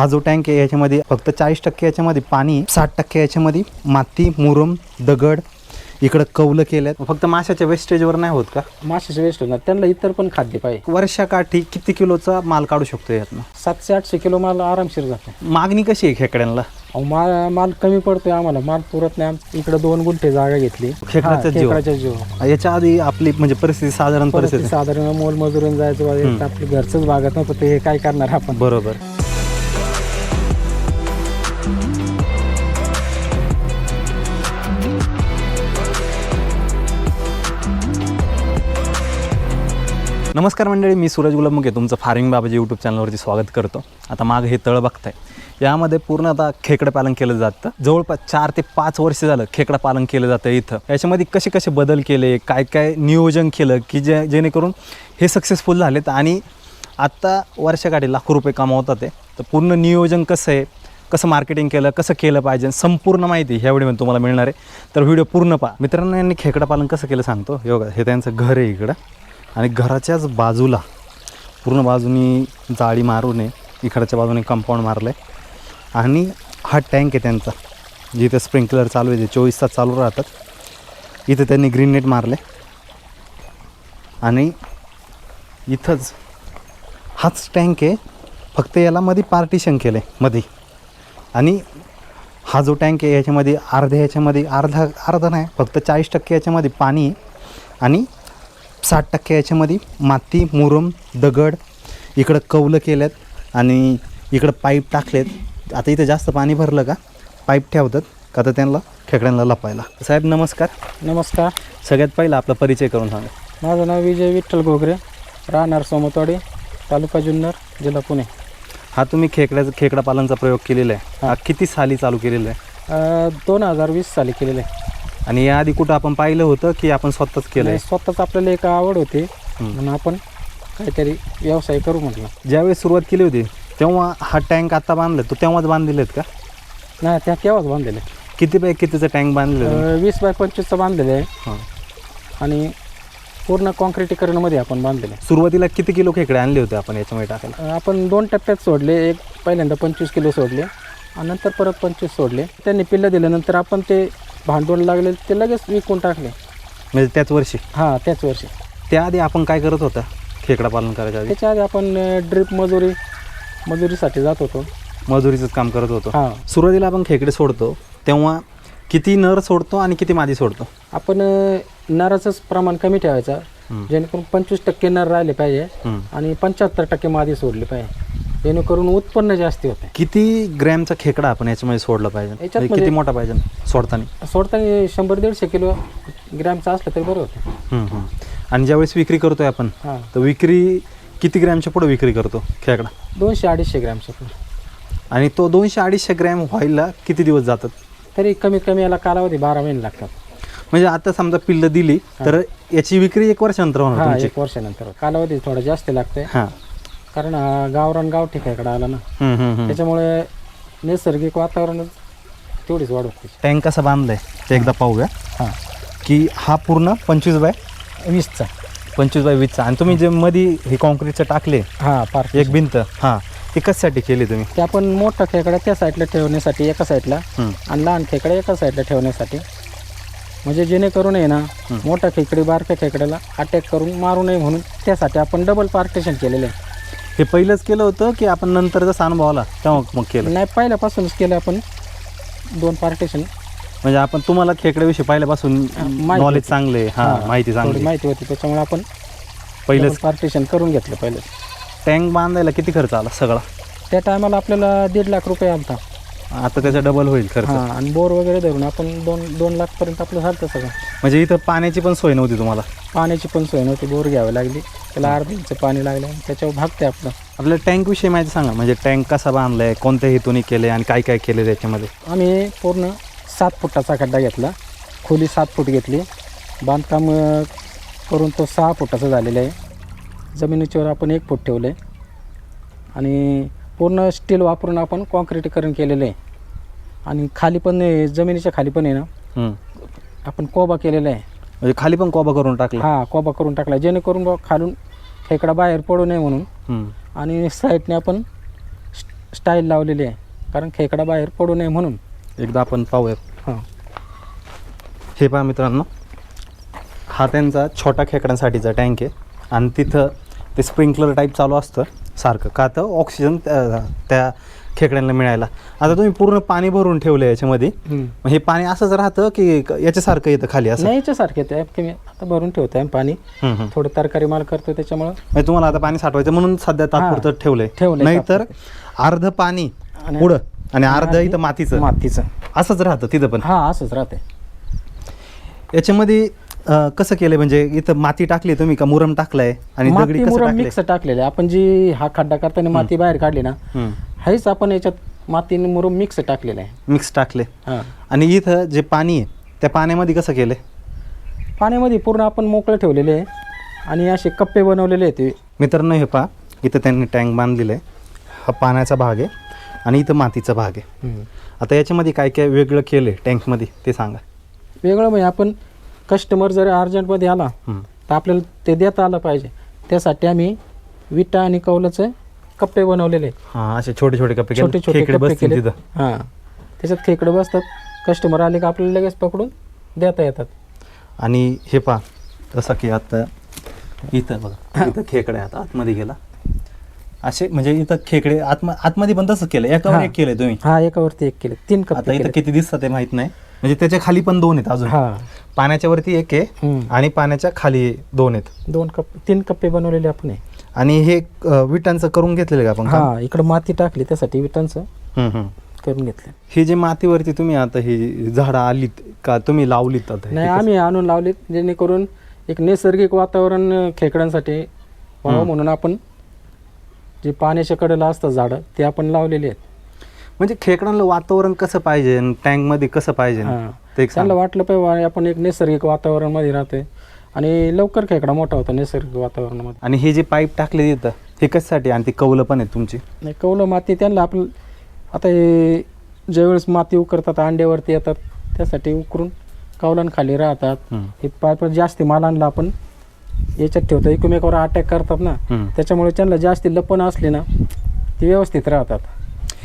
हा जो टँक आहे याच्यामध्ये फक्त चाळीस टक्के याच्यामध्ये पाणी साठ टक्के याच्यामध्ये माती मुरुम दगड इकडं कौलं केल्यात. फक्त माशाच्या वेस्टेजवर नाही होत का? माशाचे वेस्ट होणार त्यांना इतर पण खाद्य पाहिजे. वर्षाकाठी किती किलोचा माल काढू शकतो यातनं? सातशे आठशे किलो माल आरामशीर जातो. मागणी कशी आहे खेकड्यांना? अहो माल माल कमी पडतोय आम्हाला. माल पुरत नाही. आम- इकडे दोन गुंठे जागा घेतली. खेकड्याचा हा, जीव. याच्या आधी आपली म्हणजे परिस्थिती साधारण परत परिस्थिती. साधारण मोल मजुरून जायचं तर आपलं घरचंच भागत नव्हतं. ते हे काय करणार आपण? बरोबर. नमस्कार मंडळी मी सूरज गुलाबमुखे तुमचं फार्मिंग बाबाजी यूट्यूब चॅनलवरती स्वागत करतो. आता माग हे तळ बघताय. यामध्ये पूर्ण आता खेकडं पालन केलं जातं. जवळपास चार ते पाच वर्ष झालं खेकडं पालन केलं जातं इथं. याच्यामध्ये कसे कसे बदल केले काय काय नियोजन केलं की जे जेणेकरून हे सक्सेसफुल झालेत आणि आत्ता वर्षाकाठी लाखो रुपये कमावतात ते. तर पूर्ण नियोजन कसं आहे कसं मार्केटिंग केलं कसं केलं पाहिजे संपूर्ण माहिती ह्या व्हिडिओमध्ये तुम्हाला मिळणार आहे. तर व्हिडिओ पूर्ण पहा. मित्रांनो यांनी खेकडा पालन कसं केलं सांगतो. हे बघा हे त्यांचं घर आहे इकडं. आणि घराच्याच बाजूला पूर्ण बाजूनी जाळी मारून आहे इकडच्या बाजूने कंपाऊंड मारलं आहे आणि हा टँक आहे त्यांचा जिथे स्प्रिंकलर चालू आहे ते चोवीस तास चालू राहतात इथं त्यांनी ग्रीन नेट मारले आणि इथंच हाच टँक आहे फक्त याला मध्ये पार्टिशन केलं आहे मध्ये आणि हा जो टँक आहे याच्यामध्ये अर्ध्या याच्यामध्ये अर्धा अर्धा नाही फक्त चाळीस टक्के याच्यामध्ये पाणी आहे. आणि साठ टक्के याच्यामध्ये माती मुरुम दगड इकडं कौलं केल्यात आणि इकडं पाईप टाकलेत. आता इथं जास्त पाणी भरलं का? पाईप ठेवतात का तर त्यांना खेकड्यांना लपायला. साहेब नमस्कार. नमस्कार. सगळ्यात पहिला आपला परिचय करून सांगा. माझं नाव विजय विठ्ठल घोगरे राहणार सोमतवाडी तालुका जुन्नर जिल्हा पुणे. हा तुम्ही खेकड्याचा खेकडा पालनचा प्रयोग केलेला आहे. हा. किती साली चालू केलेला आहे? दोन हजार वीस साली केलेलं आहे. आणि याआधी कुठं आपण पाहिलं होतं की आपण स्वतःच केलं स्वतःच आपल्याला एक आवड होती. म्हणून आपण काहीतरी व्यवसाय करू म्हटलं. ज्यावेळेस सुरुवात केली होती तेव्हा हा टँक आता बांधला तो तेव्हाच बांधलेले आहेत का? नाही त्या केव्हाच बांधलेले. किती बाय कितीचं टँक बांधलेलं आहे? वीस बाय पंचवीसचं बांधलेलं आहे. आणि पूर्ण कॉन्क्रिटीकरणमध्ये आपण बांधलेलं आहे. सुरुवातीला किती किलो खेकडे आणले होते आपण याच्यामध्ये टाकायला? आपण दोन टप्प्यात सोडले. एक पहिल्यांदा पंचवीस किलो सोडले आणि नंतर परत पंचवीस सोडले. त्यांनी पिल्लं दिल्यानंतर आपण ते भांडवल लागले ते लगेच विकून टाकले. म्हणजे त्याच वर्षी? हां त्याच वर्षी. त्याआधी आपण काय करत होता? खेकडा पालन करायच्या आधी? त्याच्या आधी आपण ड्रिप मजुरी मजुरीसाठी जात होतो. मजुरीचंच काम करत होतो. हां. सुरुवातीला आपण खेकडे सोडतो तेव्हा किती नर सोडतो आणि किती मादी सोडतो? आपण नराचंच प्रमाण कमी ठेवायचं. जेणेकरून पंचवीस टक्के नर राहिले पाहिजे. आणि पंच्याहत्तर टक्के मादी सोडली पाहिजे. जेणेकरून उत्पन्न जास्ती होते. किती ग्रॅमचा खेकडा आपण याच्यामध्ये सोडला पाहिजे? याच्यात म्हणजे किती म्हणजे- मोठा पाहिजे सोडताना? सोडताना शंभर दीडशे किलो ग्रॅमचं असलं तरी बरं होतं. आणि ज्यावेळेस विक्री करतोय आपण हां. तर विक्री किती ग्रॅमच्या पुढे विक्री करतो खेकडा? दोनशे अडीचशे ग्रॅमचं पण आणि तो दोनशे अडीचशे ग्रॅम व्हायला किती दिवस जातात? तरी कमीत कमी याला कालावधी बारा महिने लागतात. म्हणजे आता समजा पिल्लं दिली तर याची विक्री एक वर्षानंतर होणार हा तुमची. एक वर्षानंतर. कालावधी थोडा जास्त लागते हां. कारण हा गावरान गावठी खेकडा आला ना. त्याच्यामुळे नैसर्गिक वातावरणच तेवढीच वाढ होते टँक कसा बांधलाय? ते एकदा पाहूया. हां. की हा पूर्ण पंचवीस बाय वीसचा. पंचवीस बाय वीसचा. आणि तुम्ही जे मध्ये हे कॉन्क्रीटचं टाकले हां पार एक भिंत हां ते कशासाठी केली तुम्ही? ते आपण मोठा खेकडा त्या साईडला ठेवण्यासाठी एका साईडला. हं. आणि लहान खेकडा एका साईडला ठेवण्यासाठी. म्हणजे जेणेकरून आहे ना मोठा खेकडी बारक्या खेकड्याला अटॅक करून मारू नये म्हणून त्यासाठी आपण डबल पार्टेशन केलेलं आहे. हे पहिलंच केलं होतं की आपण नंतर जसा अनुभव आला तेव्हा मग केलं? नाही पहिल्यापासूनच केलं आपण दोन पार्टेशन म्हणजे आपण तुम्हाला खेकड्याविषयी पहिल्यापासून माहिती नॉलेज होती. चांगले हां माहिती चांगली. माहिती होती त्याच्यामुळे आपण पहिलंच पार्टिशन करून घेतलं पहिलं. टँक बांधायला किती खर्च आला सगळा? त्या टायमाला आपल्याला दीड लाख रुपये आलता. आता त्याचा डबल होईल खर्च हां आणि बोर वगैरे धरून आपण दोन दोन लाखपर्यंत आपलं झालं सगळं म्हणजे इथं पाण्याची पण सोय नव्हती तुम्हाला? पाण्याची पण सोय नव्हती बोर घ्यावी लागली. त्याला अर्ध इंच पाणी लागलं त्याच्यावर भागते आपलं. आपल्या टँकविषयी माहिती सांगा. म्हणजे टँक कसा बांधलाय कोणत्या हेतूने केले आणि काय काय केले त्याच्यामध्ये? आम्ही पूर्ण सात फुटाचा खड्डा घेतला. खोली सात फूट घेतली. बांधकाम अं, करून तो सहा फुटाचा झालेला आहे. जमिनीच्यावर आपण एक फूट ठेवलं आहे आणि पूर्ण स्टील वापरून आपण कॉन्क्रिटीकरण केलेलं आहे. आणि खाली पण आहे, जमिनीच्या खाली पण आहे ना. आपण कोबा केलेला आहे. म्हणजे खाली पण कोबा करून टाकला? हा कोबा करून टाकला. जेणेकरून बा खालून खेकडा बाहेर पडू नये म्हणून. आणि साईडने आपण स्टाईल लावलेली आहे. कारण खेकडा बाहेर पडू नये म्हणून. एकदा आपण पाहूयात हां. हे पहा मित्रांनो. हा त्यांचा छोटा खेकड्यांसाठीचा टँक आहे. आणि तिथं ते स्प्रिंकलर टाईप चालू असतं. सारखं. का तर ऑक्सिजन त्या खेकड्यांना मिळायला. आता तुम्ही पूर्ण पाणी भरून ठेवलं याच्यामध्ये. मग हे पाणी असंच राहतं की याच्यासारखं येतं खाली असं? नाही याच्यासारखे ते की मी आता भरून ठेवतो आहे पाणी. थोडं तरकारी माल करतो त्याच्यामुळं. म्हणजे तुम्हाला आता पाणी साठवायचं म्हणून सध्या तात्पुरतं ठेवलंय. ठेवलंय नाहीतर अर्ध पाणी पुढं आणि अर्ध इथं मातीचं. मातीचं. असंच राहतं तिथं पण. हा असंच राहते याच्यामध्ये अं, कसं केलंय? म्हणजे इथं माती टाकली तुम्ही का? मुरम टाकलाय आणि दगडी माती कसं मुरम मिक्स टाकलेले आपण जी हा खड्डा करताना माती बाहेर काढली ना हेच आपण याच्यात मातीने मुरम मिक्स टाकलेलं आहे. मिक्स टाकले. हां. आणि इथं जे पाणी आहे त्या पाण्यामध्ये कसं केलंय? पाण्यामध्ये पूर्ण आपण मोकळं ठेवलेले आहे आणि असे कप्पे बनवलेले आहेत ते. मित्रांनो हे पहा. इथं त्यांनी टँक बांधलेलं आहे. हा पाण्याचा भाग आहे आणि इथं मातीचा भाग आहे. आता याच्यामध्ये काय काय वेगळं केलं आहे टँकमध्ये? ते सांगा. वेगळं म्हणजे आपण कस्टमर जर अर्जंटमध्ये आला. तर आपल्याला ते देता आलं पाहिजे. त्यासाठी आम्ही विटा आणि कौलाचे कप्पे बनवलेले आहेत. हां असे छोटे छोटे कपडे छोटे छोटे कप्पे बसतील केले. तिथं. हां. त्याच्यात खेकडे बसतात. कस्टमर आले का आपल्याला लगेच पकडून देता येतात. आणि हे पहा जसं की आता इथं बघा इथं खेकडे आता आतमध्ये गेला. असे म्हणजे इथं खेकडे आतम आतमध्ये पण तसं केलं एकावर हा. एक केलंय तुम्ही हा एकावरती एक केले तीन आता कप्पे इथं किती दिसतात ते माहीत नाही म्हणजे त्याच्याखाली पण दोन आहेत अजून हा पाण्याच्या वरती एक आहे हम्म. आणि पाण्याच्या खाली दोन आहेत दोन कप तीन कप्पे बनवलेले आपण. आणि हे अं, विटांचं करून घेतलेलं का आपण काम? हा इकडं माती टाकली त्यासाठी विटांचं हम्म, हम्म. करून घेतलं ही जे मातीवरती तुम्ही आता ही झाडं आलीत का तुम्ही लावलीत आता हे नाही? आम्ही आणून लावले जेणेकरून एक नैसर्गिक वातावरण खेकड्यांसाठी व्हावं. म्हणून आपण जे पाण्याच्या कडेला असतात झाडं ते आपण लावलेले आहेत. म्हणजे खेकडांना वातावरण कसं पाहिजे? टँकमध्ये कसं पाहिजे? हा. ते एक त्यांना. वाटलं पाहिजे आपण एक नैसर्गिक वातावरणामध्ये राहतोय. आणि लवकर खेकडा मोठा होता नैसर्गिक वातावरणामध्ये. आणि हे जे पाईप टाकले तिथं हे कशासाठी? आणि ती कौलं पण आहेत तुमची? नाही कौलं माती त्यांना आपलं आता हे ज्यावेळेस माती उकरतात अंड्यावरती येतात त्यासाठी उकरून खाली राहतात. हम्म. हे पाईप जास्ती माल आणला आपण याच्यात ठेवतो. एकमेकावर अटॅक करतात ना. त्याच्यामुळे त्यांना जास्ती लपण असली ना ती व्यवस्थित राहतात.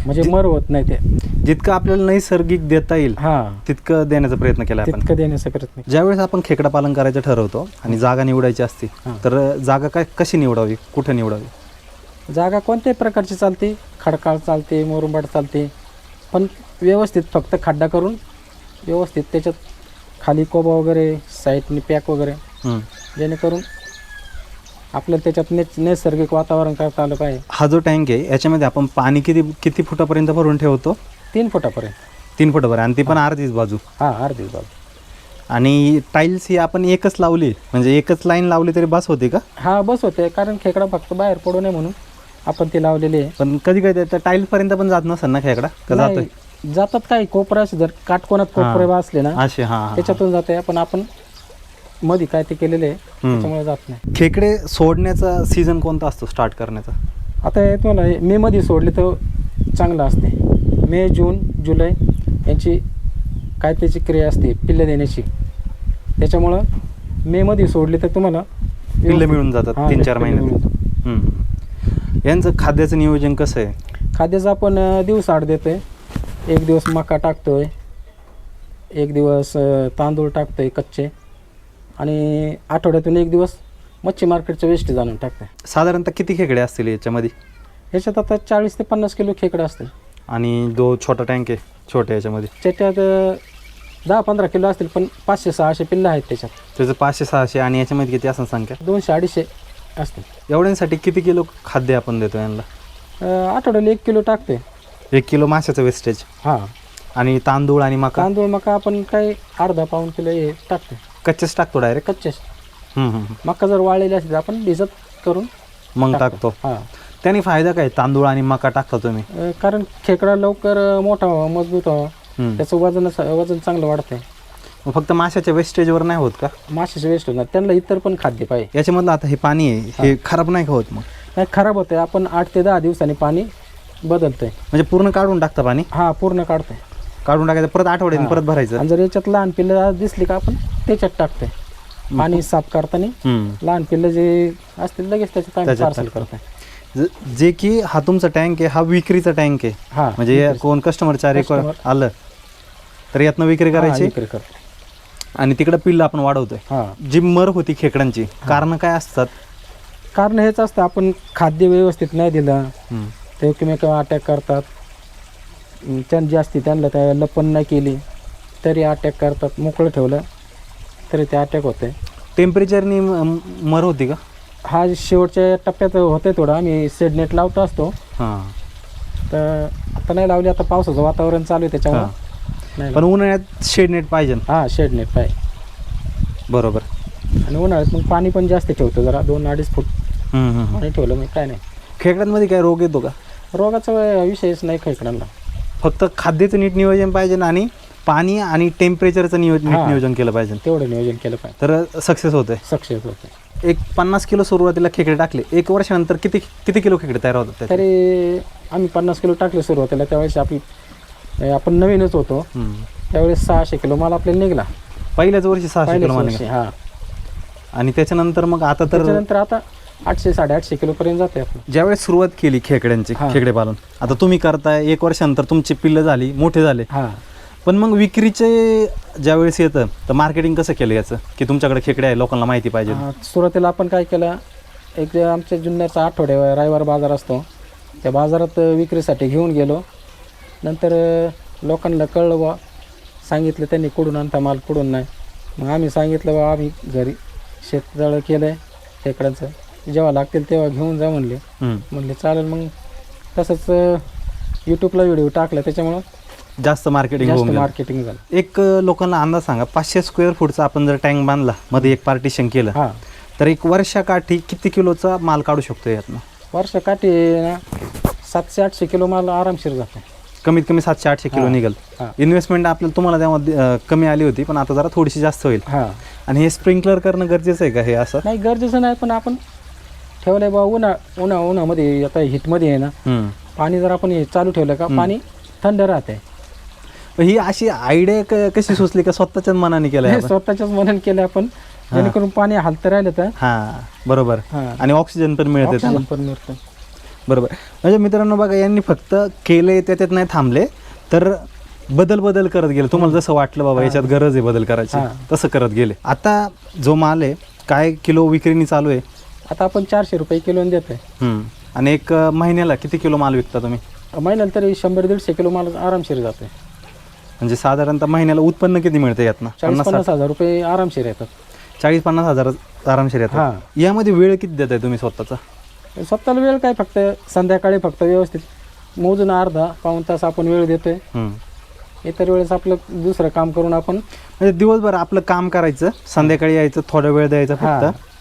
म्हणजे मर होत नाही ते. जितकं आपल्याला नैसर्गिक देता येईल हा. तितकं देण्याचा प्रयत्न केला आपण. तितकं देण्याचा प्रयत्न ज्यावेळेस आपण खेकडा पालन करायचं ठरवतो आणि जागा निवडायची असते हा. तर जागा काय कशी निवडावी? कुठे निवडावी? जागा कोणत्याही प्रकारची चालते. खडकाळ चालते मोरुंबाड चालते. पण व्यवस्थित फक्त खड्डा करून व्यवस्थित त्याच्यात खाली कोबा वगैरे साईडने पॅक वगैरे. हम्म. जेणेकरून आपल्याला त्याच्यात नै नैसर्गिक वातावरण करता आलं पाहिजे हा जो टँक आहे याच्यामध्ये आपण पाणी किती किती फुटापर्यंत भरून ठेवतो? तीन फुटापर्यंत. तीन फुटापर्यंत. आणि ती पण अर्धीच बाजू. हा अर्धी बाजू. आणि टाईल्स ही आपण एकच लावली म्हणजे एकच लाईन लावली तरी बस होती का? हा बस होते कारण खेकडा फक्त बाहेर पडू नये म्हणून आपण ते लावलेले आहे. पण कधी कधी त्या टाईल्स पर्यंत पण जात नसेल ना खेकडा? का जातोय? नाही, जातात काही कोपरा असे जर काटकोनात कोपरे असले ना असे हा त्याच्यातून जाते पण आपण मध्ये काय ते केलेले आहे त्याच्यामुळे जात नाही. खेकडे सोडण्याचा सीझन कोणता असतो स्टार्ट करण्याचा? आता हे तुम्हाला मे मध्ये सोडले तर चांगलं असते. मे जून जुलै यांची काय त्याची क्रिया असते पिल्लं देण्याची. त्याच्यामुळं मे मध्ये सोडली तर तुम्हाला पिल्लं मिळून जातात तीन चार महिन्यात. हम्म. यांचं खाद्याचं नियोजन कसं आहे? खाद्याचं आपण दिवस आड देतोय. एक दिवस मका टाकतोय. एक दिवस तांदूळ टाकतोय कच्चे. आणि आठवड्यातून एक दिवस मच्छी मार्केटचं वेस्टेज आणून टाकतोय साधारणतः किती खेकडे असतील याच्यामध्ये? याच्यात आता चाळीस ते पन्नास किलो खेकडे असतील. आणि जो छोटा टँक आहे छोट्या याच्यामध्ये? त्याच्यात अं, दहा पंधरा किलो असतील पण पाचशे सहाशे पिल्लं आहेत त्याच्यात. त्याचं पाचशे सहाशे आणि याच्यामध्ये किती असं संख्या? दोनशे अडीचशे असतील. एवढ्यांसाठी किती किलो खाद्य आपण देतो यांना? अं, आठवड्याला एक किलो टाकतोय एक किलो माशाचं वेस्टेज हां. आणि तांदूळ आणि मका? तांदूळ मका आपण काही अर्धा पाऊन किलो हे टाकतोय कच्चेच टाकतो डायरेक्ट कच्चे मका जर वाळलेली असली तर आपण भिजत करून मग टाकतो. हां. त्याने फायदा काय? तांदूळ आणि मका टाकता तुम्ही? अं, कारण खेकडा लवकर मोठा व्हावा मजबूत व्हावा. हम्म. त्याचं वजन वजन चांगलं वाढतंय. मग फक्त माशाच्या वेस्टेजवर नाही होत का? माशाचे वेस्ट होणार त्यांना इतर पण खाद्य पाहिजे. याच्यामधलं आता हे पाणी आहे हे. खराब नाही का होत मग? नाही खराब होतंय. आपण आठ ते दहा दिवसांनी पाणी बदलतोय. म्हणजे पूर्ण काढून टाकता पाणी? हा पूर्ण काढतोय. काढून टाकायचं परत आठवड्याने परत भरायचं. आणि जर याच्यात लहान पिल्लं दिसली का आपण त्याच्यात टाकतोय. पाणी साफ करताना. लहान पिल्लं जे असतील लगेच त्याच्यात पार्सल. करतोय. ज- की हा तुमचा टँक आहे हा विक्रीचा टँक आहे. म्हणजे कोण कस्टमरच्या रेकॉर्ड Customer. आलं तर यातनं विक्री करायची? विक्री करतो आणि तिकडं पिल्ल आपण वाढवतोय. जी मर होती खेकड्यांची कारण काय असतात? कारण हेच असतं आपण खाद्य व्यवस्थित नाही दिलं. ते किंवा अटॅक करतात. त्यां जास्ती त्यांना त्या लपन नाही केली तरी अटॅक करतात. मोकळं ठेवलं तरी ते अटॅक होते टेम्परेचरनी मर होती का? हा शेवटच्या टप्प्यात होते थोडं. आम्ही सेडनेट लावतो असतो. हां. तर आता नाही लावली आता पावसाचं वातावरण चालू आहे त्याच्यामुळे. नाही पण उन्हाळ्यात शेड नेट पाहिजे ना. हा शेडनेट पाय बरोबर. आणि उन्हाळ्यात मग पाणी पण जास्त ठेवतो जरा दोन अडीच फूट हम्म, हम्म, हम्म. पाणी ठेवलं मग काय नाही. खेकड्यांमध्ये काय रोग येतो का? रोगाचा विषयच नाही खेकडांना फक्त खाद्याचं नीट नियोजन पाहिजे आणि पाणी आणि टेम्परेचरचं नियोजन नीट हां. नियोजन केलं पाहिजे. तेवढं नियोजन केलं पाहिजे. तर सक्सेस होते सक्सेस होते एक पन्नास किलो सुरुवातीला खेकडे टाकले. एक वर्षानंतर किती किती किलो खेकडे तयार होतात त्याचे? तरी आम्ही पन्नास किलो टाकले सुरुवातीला. त्यावेळेस आपली आपण नवीनच होतो. हम्म. त्यावेळेस सहाशे किलो माल आपल्याला निघला. पहिल्याच वर्षी सहाशे पहिल्याच किलो वर्षी, माने हा. आणि त्याच्यानंतर मग आता तर त्याच्यानंतर आता आठशे साडेआठशे किलो पर्यंत जाते आपलं. ज्यावेळेस सुरुवात केली खेकड्यांची हां. खेकडे पालन आता तुम्ही करताय एक वर्षानंतर तुमची पिल्लं झाली मोठे झाले. हा. पण मग विक्रीचे ज्यावेळेस येतं तर मार्केटिंग कसं केलं याचं? की तुमच्याकडे खेकडे आहे लोकांना माहिती पाहिजे. हा, सुरुवातीला आपण काय केलं एक जे आमच्या जुन्नरचा आठवड्या रविवार बाजार असतो त्या बाजारात विक्रीसाठी घेऊन गेलो. नंतर अ, लोकांना कळलं बा सांगितलं त्यांनी कुठून आणता माल कुठून नाही? मग आम्ही सांगितलं बा आम्ही घरी शेतजळ केलं आहे खेकड्यांचं. जेव्हा लागतील तेव्हा घेऊन जा म्हणले. म्हणले चालेल मग. तसंच यूट्यूबला व्हिडिओ टाकला त्याच्यामुळं जास्त मार्केटिंग होऊन जास्त गेलं. मार्केटिंग झालं. एक अं, लोकांना अंदाज सांगा पाचशे स्क्वेअर फूटचा आपण जर टँक बांधला मध्ये एक पार्टिशन केलं हां. तर एक वर्षाकाठी किती किलोचा माल काढू शकतो यातनं? वर्ष काठी ना सातशे आठशे किलो माल आरामशीर जातो. कमीत कमी सातशे आठशे किलो. निघल. हां. इन्व्हेस्टमेंट आपल्याला तुम्हाला त्यामध्ये अं, कमी आली होती पण आता जरा थोडीशी जास्त होईल. हां. आणि हे स्प्रिंकलर करणं गरजेचं आहे का हे असं? नाही गरजेचं नाही पण आपण ठेवलंय बा उन्हा उन्हा उन्हामध्ये आता हिटमध्ये आहे ना. पाणी जर आपण हे चालू ठेवलं का पाणी थंड राहते ही अशी आयडिया कशी सुचली का स्वतःच्याच मनाने आपण? स्वतःच्याच मनन केलं आपण. जेणेकरून पाणी हलतं राहिलं तर. हा बरोबर. हां. आणि ऑक्सिजन पण मिळते त्याला. ऑक्सिजन पण मिळतं. बरोबर. म्हणजे मित्रांनो बघा यांनी फक्त केले त्याच्यात नाही थांबले. तर बदल बदल करत गेले. तुम्हाला जसं वाटलं बाबा याच्यात गरज आहे बदल करायची. तसं करत गेले. आता जो माल आहे काय किलो विक्रीनी चालू आहे आता आपण चारशे रुपये किलो देतोय. हम्म. आणि एक अं, महिन्याला किती किलो माल विकता तुम्ही? महिन्याला तरी शंभर दीडशे किलो माल आरामशीर जातोय. म्हणजे साधारणतः महिन्याला उत्पन्न किती मिळतं यातनं? चाळीस पन्नास पन्नास हजार रुपये आरामशीर येतात. चाळीस पन्नास हजार आरामशीर येतात? हां. यामध्ये वेळ किती देताय तुम्ही स्वतःचा? स्वतःला वेळ काय फक्त? संध्याकाळी फक्त व्यवस्थित मोजून अर्धा पाऊण तास आपण वेळ देतोय. हम्म. इतर वेळेस आपलं दुसरं काम करून आपण म्हणजे दिवसभर आपलं काम करायचं संध्याकाळी यायचं थोडा वेळ द्यायचा फक्त.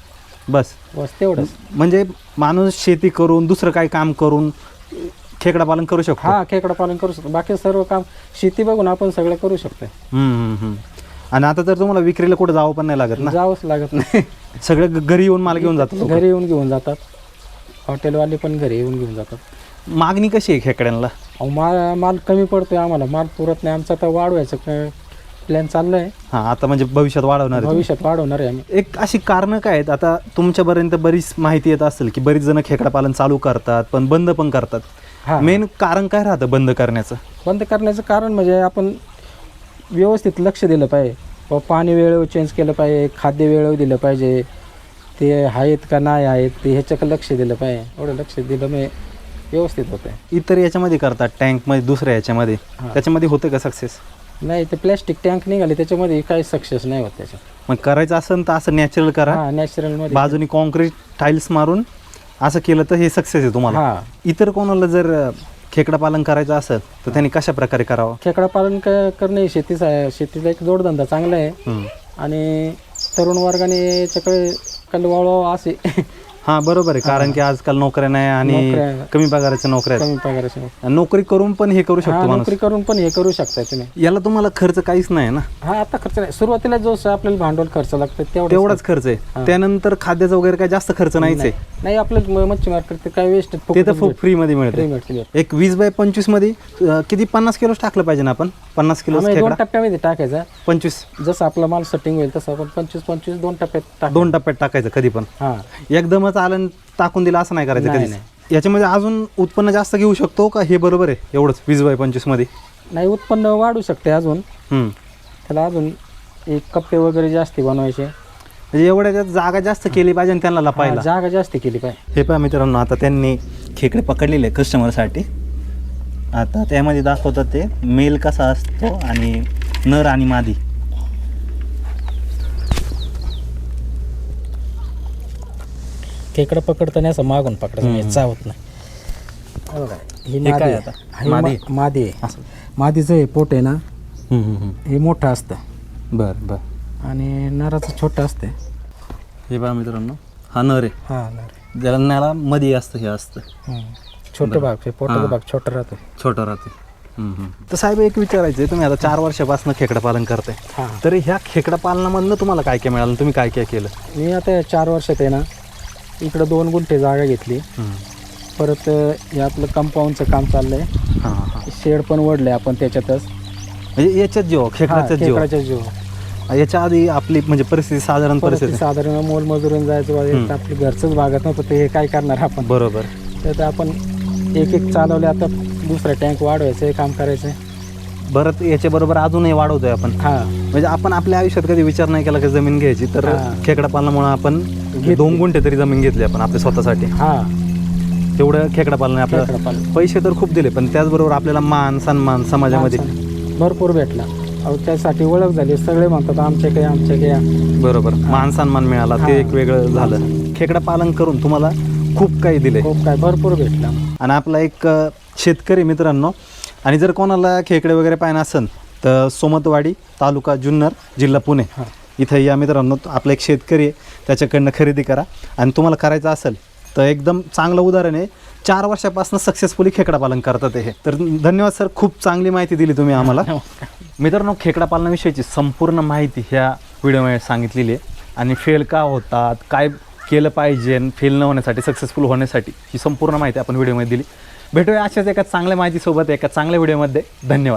बस. बस तेवढंच. म्हणजे माणूस शेती करून दुसरं काही काम करून खेकडा पालन करू शकतो? हा खेकडा पालन करू शकतो. बाकी सर्व काम शेती बघून आपण सगळं करू शकतो हम्म, हम्म, हम्म. आणि आता तर तुम्हाला विक्रीला कुठं जावं पण नाही लागत ना? जावंच लागत नाही. सगळं घरी येऊन माल घेऊन जातो लोकं. घरी येऊन घेऊन जातात. हॉटेलवाले पण घरी येऊन घेऊन जातात. मागणी कशी आहे खेकड्यांना अहो माल माल कमी पडतोय आम्हाला. माल पुरत नाही. आमचा तर वाढवायचं. प्लॅन चाललाय. हा आता म्हणजे भविष्यात वाढवणार आहे. भविष्यात वाढवणार आहे आम्ही. एक अशी कारणं काय आहेत? आता तुमच्यापर्यंत बरीच माहिती येत असेल की बरीच जण खेकडा पालन चालू करतात पण बंद पण करतात. हा. मेन कारण काय राहतं बंद करण्याचं? बंद करण्याचं कारण म्हणजे आपण व्यवस्थित लक्ष दिलं पाहिजे. व पाणी वेळेवर चेंज केलं पाहिजे खाद्य वेळेवर दिलं पाहिजे. ते आहेत का नाही आहेत ते ह्याच्याकडे लक्ष दिलं पाहिजे. एवढं लक्ष दिलं मी व्यवस्थित होतं इतर याच्यामध्ये करतात टँकमध्ये दुसऱ्या याच्यामध्ये. त्याच्यामध्ये होतं का सक्सेस नाही ते प्लॅस्टिक टँक निघाले त्याच्यामध्ये काही सक्सेस नाही होत त्याच्यात. मग करायचं असेल तर असं नॅचरल करा. हा नॅचरलमध्ये बाजूनी कॉन्क्रीट टाईल्स मारून असं केलं तर हे सक्सेस आहे तुम्हाला. हा. इतर कोणाला जर खेकडा पालन करायचं असेल तर त्यांनी कशा प्रकारे करावं? खेकडा पालन क- करणे ही शेतीच आहे. शेतीचा एक जोडधंदा चांगला आहे. हम्म. आणि तरुण वर्गाने याच्याकडे कल वळवावं असे. हा बरोबर आहे. कारण की आजकाल नोकऱ्या नाही आणि कमी पगाराच्या नोकऱ्या आहेत. कमी पगाराचे नोकरी करून पण हे करू हा शकतो माणूस. नोकरी करून पण हे करू शकताय तुम्ही याला तुम्हाला खर्च काहीच नाही ना? हा आता खर्च नाही. सुरुवातीला जो स- आपल्याला भांडवल खर्च लागतं तेवढं तेवढाच खर्च. आहे. त्यानंतर खाद्याचा वगैरे काय जास्त खर्च नाहीच आहे. नाही. आपल्याला मच्छी मार्केट काय वेस्ट ते तर फ्री मध्ये मिळते. एक वीस बाय पंचवीसमध्ये अ, किती? पन्नास किलोच टाकलं पाहिजे ना आपण? पन्नास किलो दोन टप्प्यामध्ये टाकायचा. पंचवीस. जसं आपला माल सेटिंग होईल तसं आपण पंचवीस पंचवीस दोन टप्प्यात टाक दोन टप्प्यात टाकायचं कधी पण. हा. एकदमच आलं आणि टाकून दिलं असं नाही करायचं नाही कधीच. याच्यामध्ये अजून उत्पन्न जास्त घेऊ शकतो का? हे बरोबर आहे एवढंच वीस बाय पंचवीसमध्ये नाही उत्पन्न वाढू शकते अजून. हम्म. त्याला अजून एक कप्पे वगैरे जास्ती बनवायचे. म्हणजे एवढ्या त्यात जागा जास्त केली पाहिजे आणि त्यांना हा, लपायला जागा जास्ती केली पाहिजे. हे पहा मित्रांनो आता त्यांनी खेकडे पकडलेले कस्टमरसाठी आता त्यामध्ये दाखवतात ते मेल कसा असतो आणि नर आणि मादी. खेकडं पकडताना असं मागून पकडायचं हम्म. म्हणजे चावत नाही. हे बघा, ही हे मादी काय आहे. आता? हे मादी? मा- मादी? आहे. असं. मादीचं हे पोट आहे ना हे मोठं असतं. बरं बरं. आणि नराचं छोटं असतं हे पहा मित्रांनो हा नर आहे. हा नर ज्याला नाला मध्ये असतं हे असतं. छोटं बरं. भाग हे पोटाचा. भाग छोटा राहतो छोटं राहते तर साहेब एक विचारायचं आहे तुम्ही आता चार वर्षापासून खेकडा पालन करताय. हा. तर ह्या खेकडा पालनामधनं तुम्हाला काय काय मिळालं? तुम्ही काय काय केलं? मी आता या चार वर्षात आहे ना इकडं दोन गुंठे जागा घेतली. परत हे आपलं कंपाऊंडचं काम चाललंय. हां हां. शेड पण वडलंय आपण त्याच्यातच. म्हणजे याच्यात जीव खेकड्याचा जीव. खेकडाच्या जीव. याच्या आधी आपली म्हणजे परिस्थिती साधारण परिस्थिती साधारण मोलमजुरून जायचं वगैरे. तर आपलं घरचंच भागत नव्हतं ते हे काय करणार आपण? बरोबर. तर ते आपण एक एक चालवले आता दुसरा टँक वाढवायचं हे काम करायचं परत याच्या बरोबर अजूनही वाढवतोय आपण. हा. म्हणजे आपण आपल्या आयुष्यात कधी विचार नाही केला की जमीन घ्यायची तर हा. खेकडा पालनामुळे आपण घेतली. दोन गुंठे तरी जमीन घेतली आपण आपल्या स्वतःसाठी. हा. तेवढं खेकडा पालन आपल्याला खेकडा पालन. पैसे तर खूप दिले पण त्याचबरोबर आपल्याला मान सन्मान समाजामध्ये. भरपूर भेटला. अहो त्यासाठी ओळख झाली. सगळे म्हणतात आमचे काही आमचे काही आम-" बरोबर मान सन्मान मिळाला हा. ते एक वेगळं झालं. खेकडा पालन करून तुम्हाला खूप काही दिले. खूप काय भरपूर भेटला. आणि आपला एक अ, शेतकरी मित्रांनो आणि जर कोणाला खेकडे वगैरे पाहिजे असेल तर सोमतवाडी तालुका जुन्नर जिल्हा पुणे. इथं या मित्रांनो आपला एक शेतकरी आहे त्याच्याकडनं खरेदी करा. आणि तुम्हाला करायचं असेल तर एकदम चांगलं उदाहरण आहे चार वर्षापासून सक्सेसफुली खेकडा पालन करतात हे. तर धन्यवाद सर खूप चांगली माहिती दिली तुम्ही आम्हाला. मित्रांनो खेकडा पालनाविषयीची संपूर्ण माहिती ह्या व्हिडिओमध्ये सांगितलेली आहे. आणि फेल का होतात काय केलं पाहिजे फेल न होण्यासाठी सक्सेसफुल होण्यासाठी ही संपूर्ण माहिती आपण व्हिडिओमध्ये दिली. भेटूया अशाच एका चांगल्या माहितीसोबत एका चांगल्या व्हिडिओमध्ये. धन्यवाद.